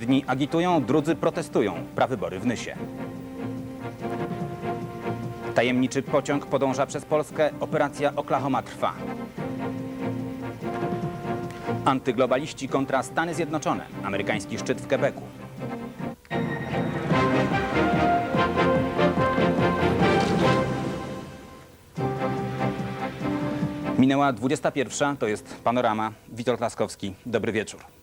Jedni agitują, drudzy protestują. Prawybory w Nysie. Tajemniczy pociąg podąża przez Polskę. Operacja Oklahoma trwa. Antyglobaliści kontra Stany Zjednoczone. Amerykański szczyt w Quebecu. Minęła 21, to jest Panorama. Witold Laskowski, dobry wieczór.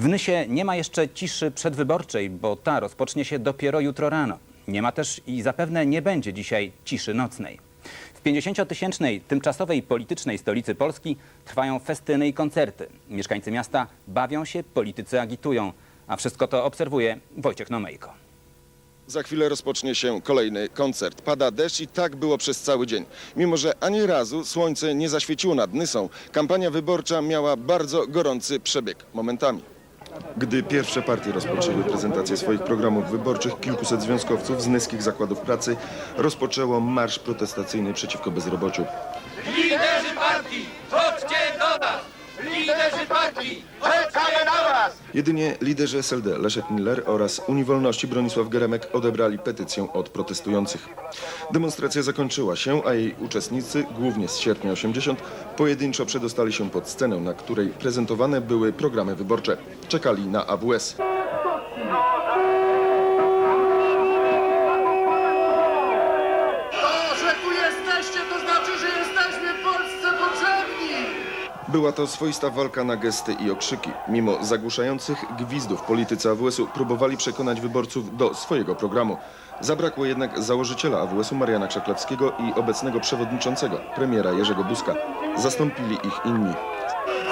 W Nysie nie ma jeszcze ciszy przedwyborczej, bo ta rozpocznie się dopiero jutro rano. Nie ma też i zapewne nie będzie dzisiaj ciszy nocnej. W 50-tysięcznej tymczasowej politycznej stolicy Polski trwają festyny i koncerty. Mieszkańcy miasta bawią się, politycy agitują, a wszystko to obserwuje Wojciech Nomejko. Za chwilę rozpocznie się kolejny koncert. Pada deszcz i tak było przez cały dzień. Mimo, że ani razu słońce nie zaświeciło nad Nysą, kampania wyborcza miała bardzo gorący przebieg momentami. Gdy pierwsze partie rozpoczęły prezentację swoich programów wyborczych, kilkuset związkowców z nyskich zakładów pracy rozpoczęło marsz protestacyjny przeciwko bezrobociu. Liderzy partii, chodźcie do nas! Liderzy partii, czekamy na was! Jedynie liderzy SLD Leszek Miller oraz Unii Wolności Bronisław Geremek odebrali petycję od protestujących. Demonstracja zakończyła się, a jej uczestnicy, głównie z sierpnia 80, pojedynczo przedostali się pod scenę, na której prezentowane były programy wyborcze. Czekali na AWS. Była to swoista walka na gesty i okrzyki. Mimo zagłuszających gwizdów politycy AWS-u próbowali przekonać wyborców do swojego programu. Zabrakło jednak założyciela AWS-u Mariana Krzaklewskiego i obecnego przewodniczącego, premiera Jerzego Buzka. Zastąpili ich inni.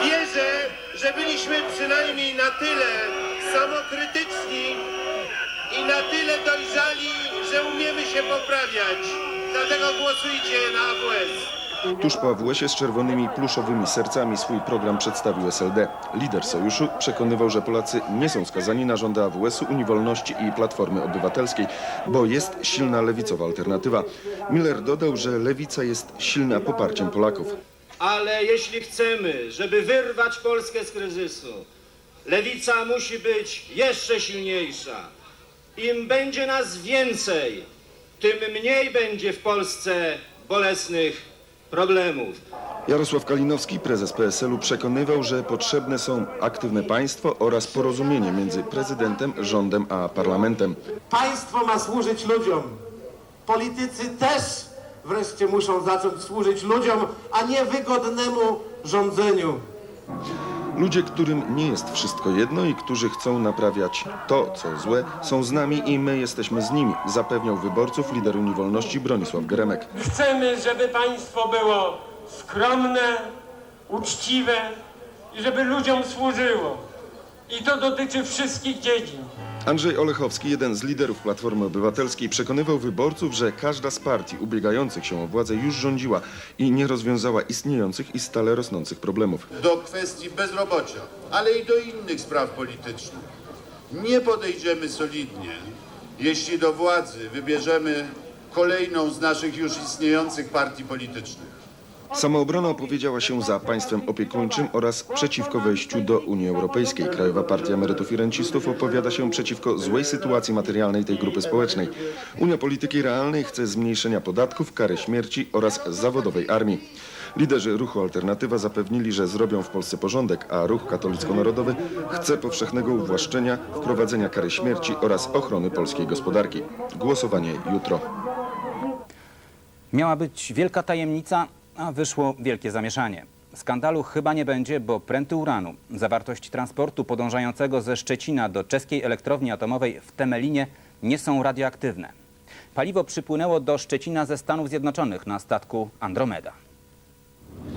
Wierzę, że byliśmy przynajmniej na tyle samokrytyczni i na tyle dojrzali, że umiemy się poprawiać. Dlatego głosujcie na AWS. Tuż po AWS-ie z czerwonymi pluszowymi sercami swój program przedstawił SLD. Lider sojuszu przekonywał, że Polacy nie są skazani na rządy AWS-u, Unii i Platformy Obywatelskiej, bo jest silna lewicowa alternatywa. Miller dodał, że lewica jest silna poparciem Polaków. Ale jeśli chcemy, żeby wyrwać Polskę z kryzysu, lewica musi być jeszcze silniejsza. Im będzie nas więcej, tym mniej będzie w Polsce bolesnych problemów. Jarosław Kalinowski, prezes PSL-u, przekonywał, że potrzebne są aktywne państwo oraz porozumienie między prezydentem, rządem a parlamentem. Państwo ma służyć ludziom. Politycy też wreszcie muszą zacząć służyć ludziom, a nie wygodnemu rządzeniu. Ludzie, którym nie jest wszystko jedno i którzy chcą naprawiać to, co złe, są z nami i my jesteśmy z nimi, zapewniał wyborców lider Unii Wolności Bronisław Geremek. Chcemy, żeby państwo było skromne, uczciwe i żeby ludziom służyło. I to dotyczy wszystkich dziedzin. Andrzej Olechowski, jeden z liderów Platformy Obywatelskiej, przekonywał wyborców, że każda z partii ubiegających się o władzę już rządziła i nie rozwiązała istniejących i stale rosnących problemów. do kwestii bezrobocia, ale i do innych spraw politycznych. Nie podejdziemy solidnie, jeśli do władzy wybierzemy kolejną z naszych już istniejących partii politycznych. Samoobrona opowiedziała się za państwem opiekuńczym oraz przeciwko wejściu do Unii Europejskiej. Krajowa Partia Emerytów i Rencistów opowiada się przeciwko złej sytuacji materialnej tej grupy społecznej. Unia Polityki Realnej chce zmniejszenia podatków, kary śmierci oraz zawodowej armii. Liderzy ruchu Alternatywa zapewnili, że zrobią w Polsce porządek, a ruch katolicko-narodowy chce powszechnego uwłaszczenia, wprowadzenia kary śmierci oraz ochrony polskiej gospodarki. Głosowanie jutro. Miała być wielka tajemnica, a wyszło wielkie zamieszanie. Skandalu chyba nie będzie, bo pręty uranu, zawartość transportu podążającego ze Szczecina do czeskiej elektrowni atomowej w Temelinie nie są radioaktywne. Paliwo przypłynęło do Szczecina ze Stanów Zjednoczonych na statku Andromeda.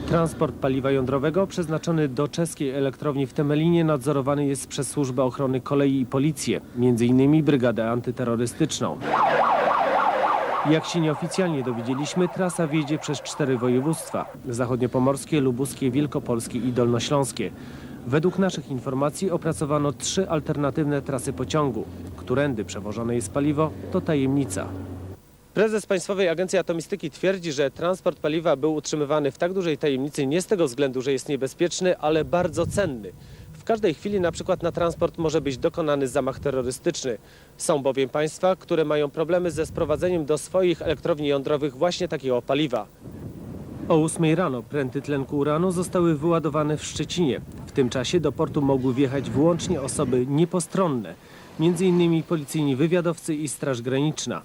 Transport paliwa jądrowego przeznaczony do czeskiej elektrowni w Temelinie nadzorowany jest przez Służbę Ochrony Kolei i Policję, m.in. Brygadę Antyterrorystyczną. Jak się nieoficjalnie dowiedzieliśmy, trasa wjedzie przez cztery województwa – zachodniopomorskie, lubuskie, wielkopolskie i dolnośląskie. Według naszych informacji opracowano trzy alternatywne trasy pociągu. Którędy przewożone jest paliwo, to tajemnica. Prezes Państwowej Agencji Atomistyki twierdzi, że transport paliwa był utrzymywany w tak dużej tajemnicy nie z tego względu, że jest niebezpieczny, ale bardzo cenny. Każdej chwili na przykład na transport może być dokonany zamach terrorystyczny. Są bowiem państwa, które mają problemy ze sprowadzeniem do swoich elektrowni jądrowych właśnie takiego paliwa. O 8 rano pręty tlenku uranu zostały wyładowane w Szczecinie. W tym czasie do portu mogły wjechać wyłącznie osoby niepostronne, innymi policyjni wywiadowcy i Straż Graniczna.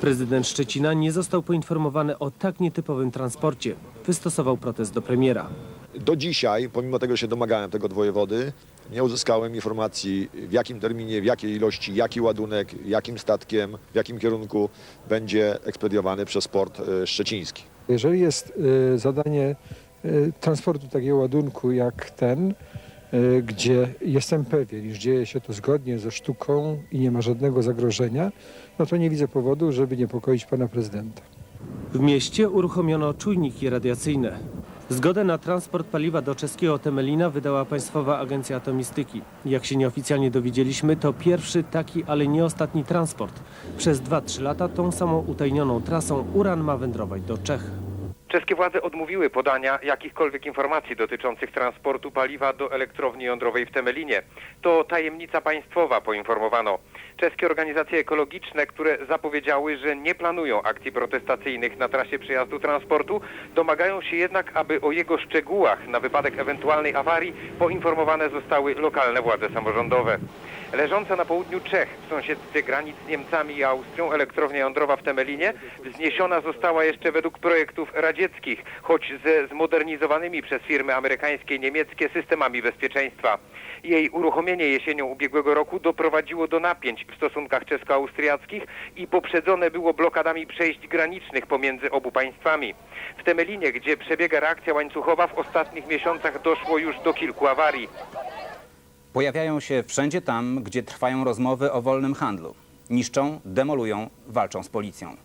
Prezydent Szczecina nie został poinformowany o tak nietypowym transporcie. Wystosował protest do premiera. Do dzisiaj, pomimo tego, że się domagałem tego od wojewody, nie uzyskałem informacji w jakim terminie, w jakiej ilości, jaki ładunek, jakim statkiem, w jakim kierunku będzie ekspediowany przez port e, szczeciński. Jeżeli jest y, zadanie y, transportu takiego ładunku jak ten, y, gdzie jestem pewien, iż dzieje się to zgodnie ze sztuką i nie ma żadnego zagrożenia, no to nie widzę powodu, żeby niepokoić pana prezydenta. W mieście uruchomiono czujniki radiacyjne. Zgodę na transport paliwa do czeskiego Temelina wydała Państwowa Agencja Atomistyki. Jak się nieoficjalnie dowiedzieliśmy, to pierwszy taki, ale nie ostatni transport. Przez 2-3 lata tą samą utajnioną trasą uran ma wędrować do Czech. Czeskie władze odmówiły podania jakichkolwiek informacji dotyczących transportu paliwa do elektrowni jądrowej w Temelinie. To tajemnica państwowa, poinformowano. Czeskie organizacje ekologiczne, które zapowiedziały, że nie planują akcji protestacyjnych na trasie przejazdu transportu, domagają się jednak, aby o jego szczegółach na wypadek ewentualnej awarii poinformowane zostały lokalne władze samorządowe. Leżąca na południu Czech, w sąsiedztwie granic z Niemcami i Austrią, elektrownia jądrowa w Temelinie wzniesiona została jeszcze według projektów radzieckich, choć ze zmodernizowanymi przez firmy amerykańskie i niemieckie systemami bezpieczeństwa. Jej uruchomienie jesienią ubiegłego roku doprowadziło do napięć w stosunkach czesko-austriackich i poprzedzone było blokadami przejść granicznych pomiędzy obu państwami. W Temelinie, gdzie przebiega reakcja łańcuchowa, w ostatnich miesiącach doszło już do kilku awarii. Pojawiają się wszędzie tam, gdzie trwają rozmowy o wolnym handlu. Niszczą, demolują, walczą z policją.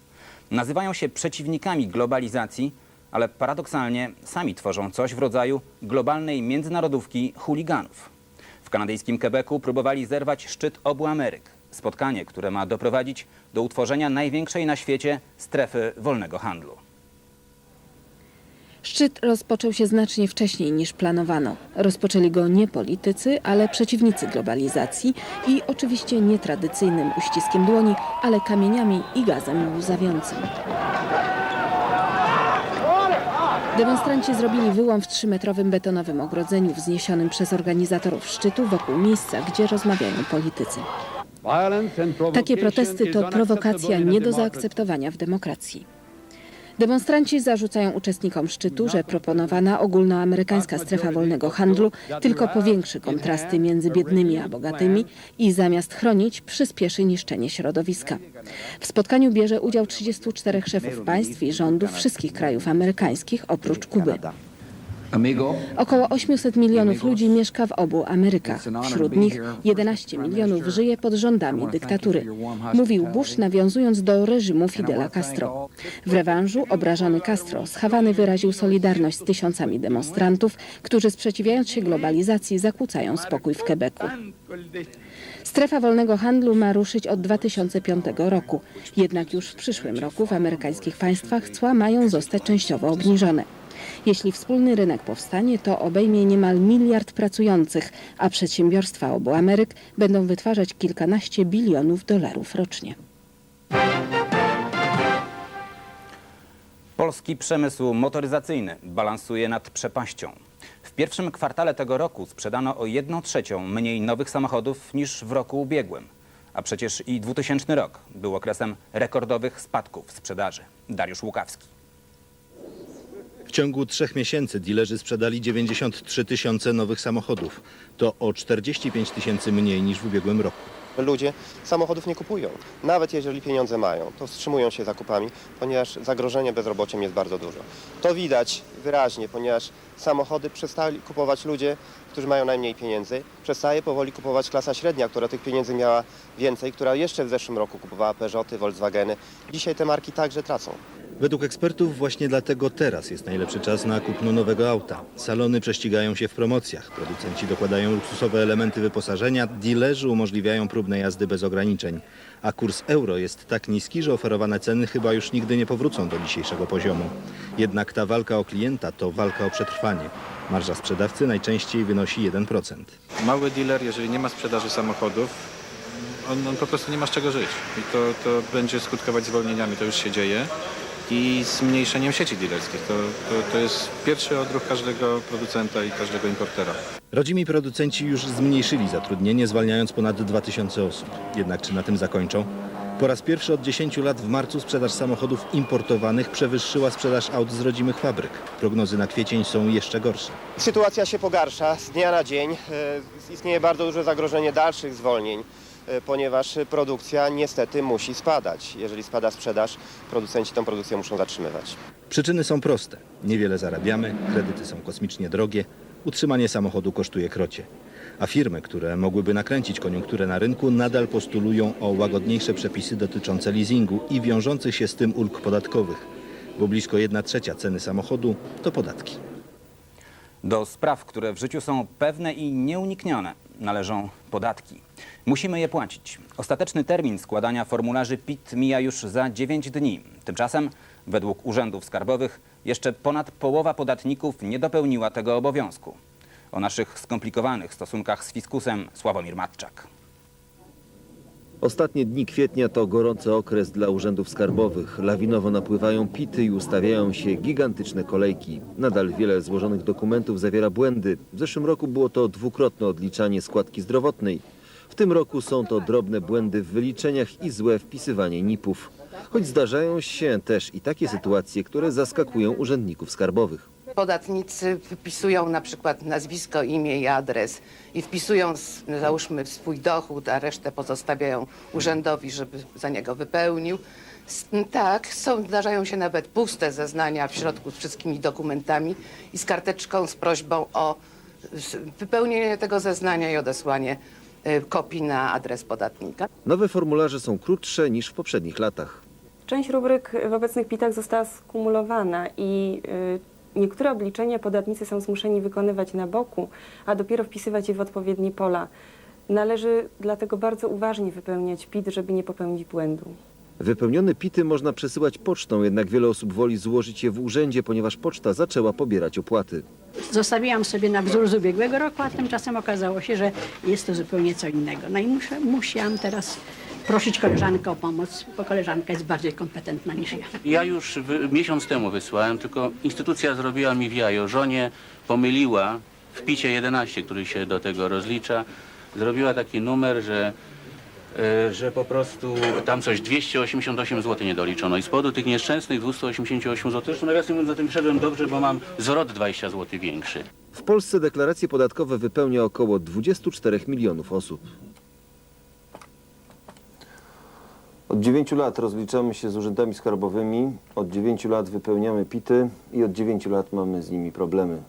Nazywają się przeciwnikami globalizacji, ale paradoksalnie sami tworzą coś w rodzaju globalnej międzynarodówki chuliganów. W kanadyjskim Quebecu próbowali zerwać szczyt obu Ameryk. Spotkanie, które ma doprowadzić do utworzenia największej na świecie strefy wolnego handlu. Szczyt rozpoczął się znacznie wcześniej niż planowano. Rozpoczęli go nie politycy, ale przeciwnicy globalizacji i oczywiście nie tradycyjnym uściskiem dłoni, ale kamieniami i gazem łzawiącym. Demonstranci zrobili wyłom w trzymetrowym betonowym ogrodzeniu wzniesionym przez organizatorów szczytu wokół miejsca, gdzie rozmawiają politycy. Takie protesty to prowokacja nie do zaakceptowania w demokracji. Demonstranci zarzucają uczestnikom szczytu, że proponowana ogólnoamerykańska strefa wolnego handlu tylko powiększy kontrasty między biednymi a bogatymi i zamiast chronić, przyspieszy niszczenie środowiska. W spotkaniu bierze udział 34 szefów państw i rządów wszystkich krajów amerykańskich oprócz Kuby. Około 800 milionów ludzi mieszka w obu Amerykach. Wśród nich 11 milionów żyje pod rządami dyktatury. Mówił Bush nawiązując do reżimu Fidela Castro. W rewanżu obrażony Castro z Hawany wyraził solidarność z tysiącami demonstrantów, którzy sprzeciwiając się globalizacji zakłócają spokój w Quebecu. Strefa wolnego handlu ma ruszyć od 2005 roku. Jednak już w przyszłym roku w amerykańskich państwach cła mają zostać częściowo obniżone. Jeśli wspólny rynek powstanie, to obejmie niemal miliard pracujących, a przedsiębiorstwa obu Ameryk będą wytwarzać kilkanaście bilionów dolarów rocznie. Polski przemysł motoryzacyjny balansuje nad przepaścią. W pierwszym kwartale tego roku sprzedano o 1 trzecią mniej nowych samochodów niż w roku ubiegłym. A przecież i 2000 rok był okresem rekordowych spadków sprzedaży. Dariusz Łukawski. W ciągu trzech miesięcy dilerzy sprzedali 93 tysiące nowych samochodów. To o 45 tysięcy mniej niż w ubiegłym roku. Ludzie samochodów nie kupują. Nawet jeżeli pieniądze mają, to wstrzymują się zakupami, ponieważ zagrożenie bezrobociem jest bardzo dużo. To widać wyraźnie, ponieważ samochody przestali kupować ludzie, którzy mają najmniej pieniędzy. Przestaje powoli kupować klasa średnia, która tych pieniędzy miała więcej, która jeszcze w zeszłym roku kupowała Peugeoty, Volkswageny. Dzisiaj te marki także tracą. Według ekspertów właśnie dlatego teraz jest najlepszy czas na kupno nowego auta. Salony prześcigają się w promocjach, producenci dokładają luksusowe elementy wyposażenia, dealerzy umożliwiają próbne jazdy bez ograniczeń. A kurs euro jest tak niski, że oferowane ceny chyba już nigdy nie powrócą do dzisiejszego poziomu. Jednak ta walka o klienta to walka o przetrwanie. Marża sprzedawcy najczęściej wynosi 1%. Mały dealer, jeżeli nie ma sprzedaży samochodów, on, on po prostu nie ma z czego żyć. I to, to będzie skutkować zwolnieniami, to już się dzieje. I zmniejszeniem sieci dealerskich. To, to, to jest pierwszy odruch każdego producenta i każdego importera. Rodzimi producenci już zmniejszyli zatrudnienie, zwalniając ponad 2000 osób. Jednak czy na tym zakończą? Po raz pierwszy od 10 lat w marcu sprzedaż samochodów importowanych przewyższyła sprzedaż aut z rodzimych fabryk. Prognozy na kwiecień są jeszcze gorsze. Sytuacja się pogarsza z dnia na dzień. E, Istnieje bardzo duże zagrożenie dalszych zwolnień, ponieważ produkcja niestety musi spadać. Jeżeli spada sprzedaż, producenci tą produkcję muszą zatrzymywać. Przyczyny są proste. Niewiele zarabiamy, kredyty są kosmicznie drogie, utrzymanie samochodu kosztuje krocie. A firmy, które mogłyby nakręcić koniunkturę na rynku, nadal postulują o łagodniejsze przepisy dotyczące leasingu i wiążących się z tym ulg podatkowych, bo blisko 1 trzecia ceny samochodu to podatki. Do spraw, które w życiu są pewne i nieuniknione, należą podatki. Musimy je płacić. Ostateczny termin składania formularzy PIT mija już za 9 dni. Tymczasem, według urzędów skarbowych, jeszcze ponad połowa podatników nie dopełniła tego obowiązku. O naszych skomplikowanych stosunkach z fiskusem Sławomir Matczak. Ostatnie dni kwietnia to gorący okres dla urzędów skarbowych. Lawinowo napływają pity i ustawiają się gigantyczne kolejki. Nadal wiele złożonych dokumentów zawiera błędy. W zeszłym roku było to dwukrotne odliczanie składki zdrowotnej. W tym roku są to drobne błędy w wyliczeniach i złe wpisywanie NIP-ów. Choć zdarzają się też i takie sytuacje, które zaskakują urzędników skarbowych. Podatnicy wypisują na przykład nazwisko, imię i adres i wpisują, załóżmy, swój dochód, a resztę pozostawiają urzędowi, żeby za niego wypełnił. Tak, są, zdarzają się nawet puste zeznania w środku z wszystkimi dokumentami i z karteczką z prośbą o wypełnienie tego zeznania i odesłanie kopii na adres podatnika. Nowe formularze są krótsze niż w poprzednich latach. Część rubryk w obecnych PIT-ach została skumulowana i y, niektóre obliczenia podatnicy są zmuszeni wykonywać na boku, a dopiero wpisywać je w odpowiednie pola. Należy dlatego bardzo uważnie wypełniać PIT, żeby nie popełnić błędu. Wypełnione pity można przesyłać pocztą, jednak wiele osób woli złożyć je w urzędzie, ponieważ poczta zaczęła pobierać opłaty. Zostawiłam sobie na wzór z ubiegłego roku, a tymczasem okazało się, że jest to zupełnie co innego. No i muszę, musiałam teraz prosić koleżankę o pomoc, bo koleżanka jest bardziej kompetentna niż ja. Ja już wy- miesiąc temu wysłałem, tylko instytucja zrobiła mi w jajo. Żonie pomyliła w picie 11, który się do tego rozlicza. Zrobiła taki numer, że, że po prostu tam coś 288 zł nie doliczono. I z powodu tych nieszczęsnych 288 zł, zresztą nawiasem mówiąc, na tym szedłem dobrze, bo mam zwrot 20 zł większy. W Polsce deklaracje podatkowe wypełnia około 24 milionów osób. Od 9 lat rozliczamy się z urzędami skarbowymi, od 9 lat wypełniamy pity i od 9 lat mamy z nimi problemy.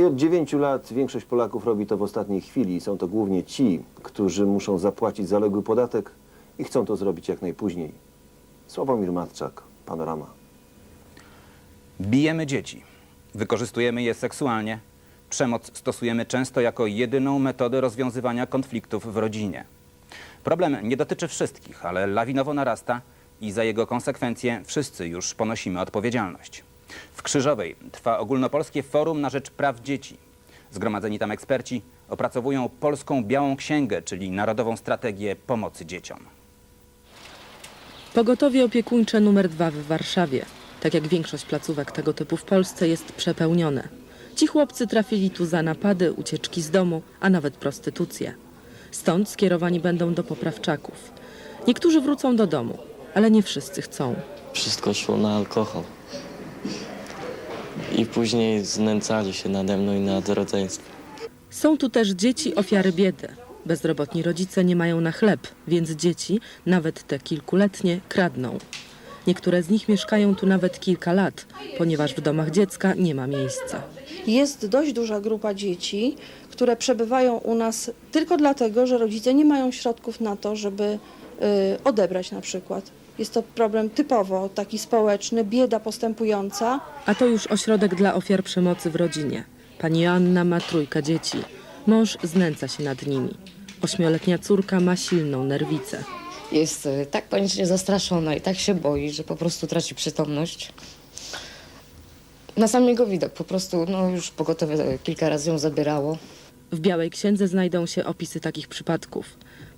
I od 9 lat większość Polaków robi to w ostatniej chwili są to głównie ci, którzy muszą zapłacić zaległy podatek i chcą to zrobić jak najpóźniej. Sławomir Matczak, Panorama. Bijemy dzieci, wykorzystujemy je seksualnie, przemoc stosujemy często jako jedyną metodę rozwiązywania konfliktów w rodzinie. Problem nie dotyczy wszystkich, ale lawinowo narasta i za jego konsekwencje wszyscy już ponosimy odpowiedzialność. W Krzyżowej trwa ogólnopolskie forum na rzecz praw dzieci. Zgromadzeni tam eksperci opracowują polską białą księgę, czyli narodową strategię pomocy dzieciom. Pogotowie opiekuńcze numer dwa w Warszawie. Tak jak większość placówek tego typu w Polsce jest przepełnione. Ci chłopcy trafili tu za napady, ucieczki z domu, a nawet prostytucję. Stąd skierowani będą do poprawczaków. Niektórzy wrócą do domu, ale nie wszyscy chcą. Wszystko szło na alkohol. I później znęcali się nade mną i nad rodzeństwem. Są tu też dzieci ofiary biedy. Bezrobotni rodzice nie mają na chleb, więc dzieci, nawet te kilkuletnie, kradną. Niektóre z nich mieszkają tu nawet kilka lat, ponieważ w domach dziecka nie ma miejsca. Jest dość duża grupa dzieci, które przebywają u nas tylko dlatego, że rodzice nie mają środków na to, żeby y, odebrać na przykład. Jest to problem typowo taki społeczny, bieda postępująca. A to już ośrodek dla ofiar przemocy w rodzinie. Pani Joanna ma trójkę dzieci. Mąż znęca się nad nimi. Ośmioletnia córka ma silną nerwicę. Jest e, tak panicznie zastraszona i tak się boi, że po prostu traci przytomność. Na sam jego widok po prostu, no już pogotowie kilka razy ją zabierało. W Białej Księdze znajdą się opisy takich przypadków.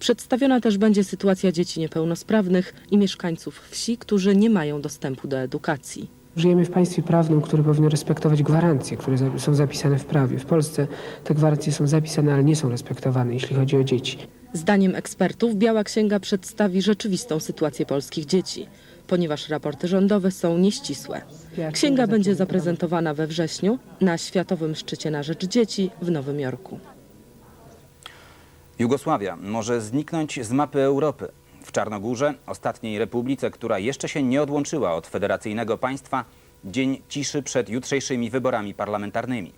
Przedstawiona też będzie sytuacja dzieci niepełnosprawnych i mieszkańców wsi, którzy nie mają dostępu do edukacji. Żyjemy w państwie prawnym, które powinno respektować gwarancje, które są zapisane w prawie. W Polsce te gwarancje są zapisane, ale nie są respektowane, jeśli chodzi o dzieci. Zdaniem ekspertów Biała Księga przedstawi rzeczywistą sytuację polskich dzieci, ponieważ raporty rządowe są nieścisłe. Księga będzie zaprezentowana we wrześniu na Światowym Szczycie na Rzecz Dzieci w Nowym Jorku. Jugosławia może zniknąć z mapy Europy. W Czarnogórze, ostatniej republice, która jeszcze się nie odłączyła od federacyjnego państwa, dzień ciszy przed jutrzejszymi wyborami parlamentarnymi.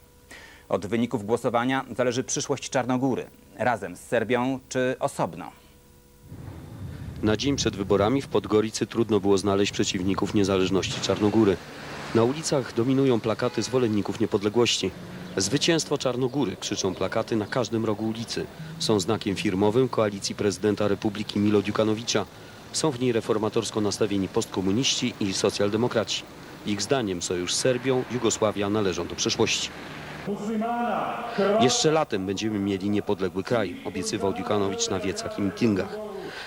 Od wyników głosowania zależy przyszłość Czarnogóry, razem z Serbią czy osobno. Na dzień przed wyborami w Podgoricy trudno było znaleźć przeciwników niezależności Czarnogóry. Na ulicach dominują plakaty zwolenników niepodległości. Zwycięstwo Czarnogóry krzyczą plakaty na każdym rogu ulicy. Są znakiem firmowym koalicji prezydenta Republiki Milo Dziukanowicza. Są w niej reformatorsko nastawieni postkomuniści i socjaldemokraci. Ich zdaniem sojusz z Serbią, Jugosławia należą do przeszłości. Jeszcze latem będziemy mieli niepodległy kraj, obiecywał Dziukanowicz na wiecach i mitingach.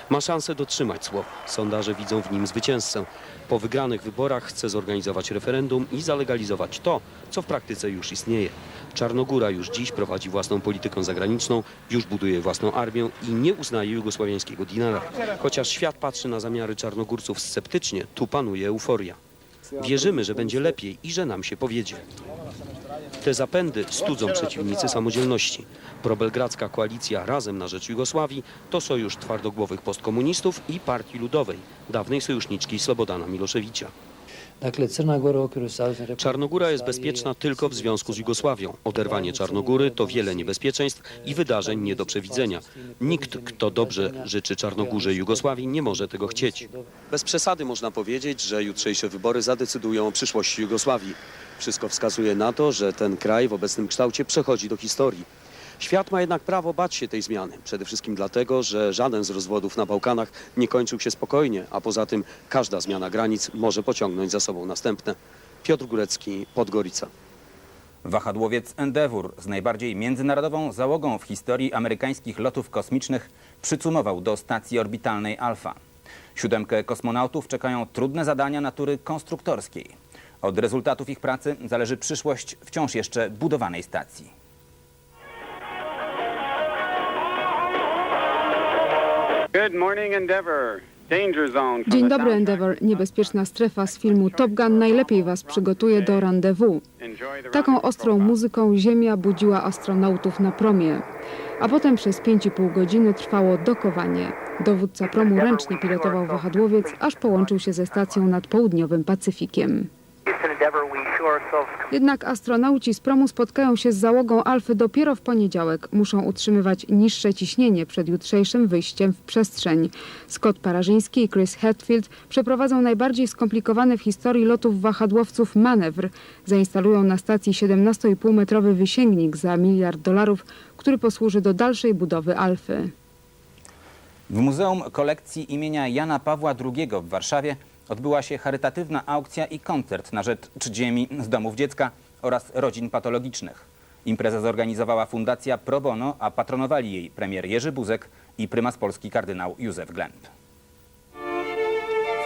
Ma szansę dotrzymać słowa. Sondaże widzą w nim zwycięzcę. Po wygranych wyborach chce zorganizować referendum i zalegalizować to, co w praktyce już istnieje. Czarnogóra już dziś prowadzi własną politykę zagraniczną, już buduje własną armię i nie uznaje jugosławiańskiego dinara. Chociaż świat patrzy na zamiary Czarnogórców sceptycznie, tu panuje euforia. Wierzymy, że będzie lepiej i że nam się powiedzie. Te zapędy studzą przeciwnicy samodzielności. Probelgradzka koalicja Razem na rzecz Jugosławii to sojusz twardogłowych postkomunistów i Partii Ludowej, dawnej sojuszniczki Slobodana Miloszewicza. Czarnogóra jest bezpieczna tylko w związku z Jugosławią. Oderwanie Czarnogóry to wiele niebezpieczeństw i wydarzeń nie do przewidzenia. Nikt, kto dobrze życzy Czarnogórze i Jugosławii, nie może tego chcieć. Bez przesady można powiedzieć, że jutrzejsze wybory zadecydują o przyszłości Jugosławii. Wszystko wskazuje na to, że ten kraj w obecnym kształcie przechodzi do historii. Świat ma jednak prawo bać się tej zmiany. Przede wszystkim dlatego, że żaden z rozwodów na Bałkanach nie kończył się spokojnie, a poza tym każda zmiana granic może pociągnąć za sobą następne. Piotr Górecki, Podgorica. Wahadłowiec Endeavour z najbardziej międzynarodową załogą w historii amerykańskich lotów kosmicznych przycumował do stacji orbitalnej Alfa. Siódemkę kosmonautów czekają trudne zadania natury konstruktorskiej. Od rezultatów ich pracy zależy przyszłość wciąż jeszcze budowanej stacji. Dzień dobry, Endeavour. Niebezpieczna strefa z filmu Top Gun najlepiej Was przygotuje do rendezvous. Taką ostrą muzyką Ziemia budziła astronautów na promie. A potem przez 5,5 godziny trwało dokowanie. Dowódca promu ręcznie pilotował wahadłowiec, aż połączył się ze stacją nad południowym Pacyfikiem. Jednak astronauci z promu spotkają się z załogą Alfy dopiero w poniedziałek. Muszą utrzymywać niższe ciśnienie przed jutrzejszym wyjściem w przestrzeń. Scott Parażyński i Chris Hadfield przeprowadzą najbardziej skomplikowany w historii lotów wahadłowców manewr. Zainstalują na stacji 17,5-metrowy wysięgnik za miliard dolarów, który posłuży do dalszej budowy Alfy. W Muzeum Kolekcji imienia Jana Pawła II w Warszawie odbyła się charytatywna aukcja i koncert na rzecz ziemi z domów dziecka oraz rodzin patologicznych. Imprezę zorganizowała Fundacja Pro Bono, a patronowali jej premier Jerzy Buzek i prymas Polski kardynał Józef Glemp.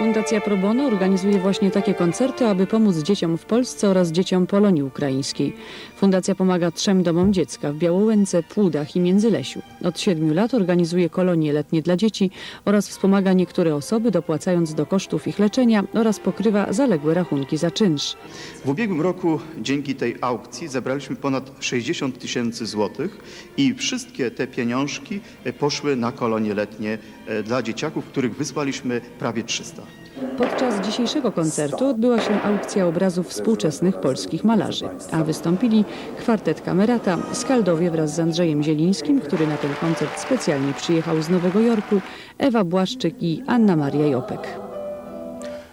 Fundacja Pro Bono organizuje właśnie takie koncerty, aby pomóc dzieciom w Polsce oraz dzieciom Polonii Ukraińskiej. Fundacja pomaga trzem domom dziecka w Białołęce, Płudach i Międzylesiu. Od siedmiu lat organizuje kolonie letnie dla dzieci oraz wspomaga niektóre osoby, dopłacając do kosztów ich leczenia oraz pokrywa zaległe rachunki za czynsz. W ubiegłym roku dzięki tej aukcji zebraliśmy ponad 60 tysięcy złotych i wszystkie te pieniążki poszły na kolonie letnie e, dla dzieciaków, których wysłaliśmy prawie 300. Podczas dzisiejszego koncertu odbyła się aukcja obrazów współczesnych polskich malarzy, a wystąpili kwartet Kamerata, Skaldowie wraz z Andrzejem Zielińskim, który na ten koncert specjalnie przyjechał z Nowego Jorku, Ewa Błaszczyk i Anna Maria Jopek.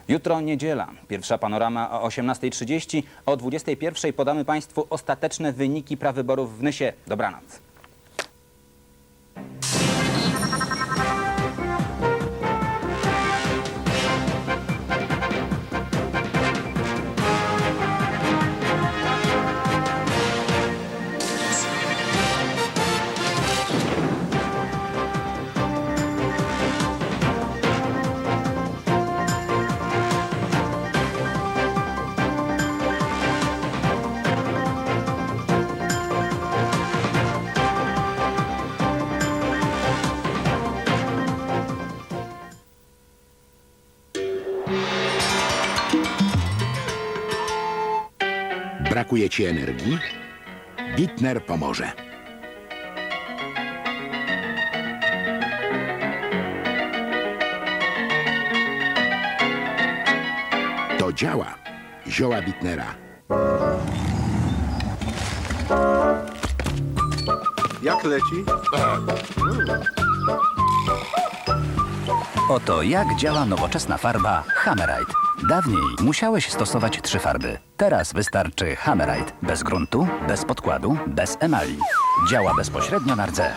Jutro niedziela, pierwsza panorama o 18.30. O 21.00 podamy Państwu ostateczne wyniki prawyborów w Nysie. Dobranoc. Ci energii? Bitner pomoże. To działa. Zioła Bitnera. Jak leci? Oto jak działa nowoczesna farba Hammerite. Dawniej musiałeś stosować trzy farby. Teraz wystarczy Hammerite. Bez gruntu, bez podkładu, bez emali. Działa bezpośrednio na rdze.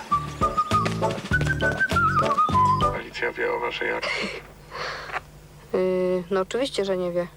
Alicja wie o waszej akcji. no oczywiście, że nie wie.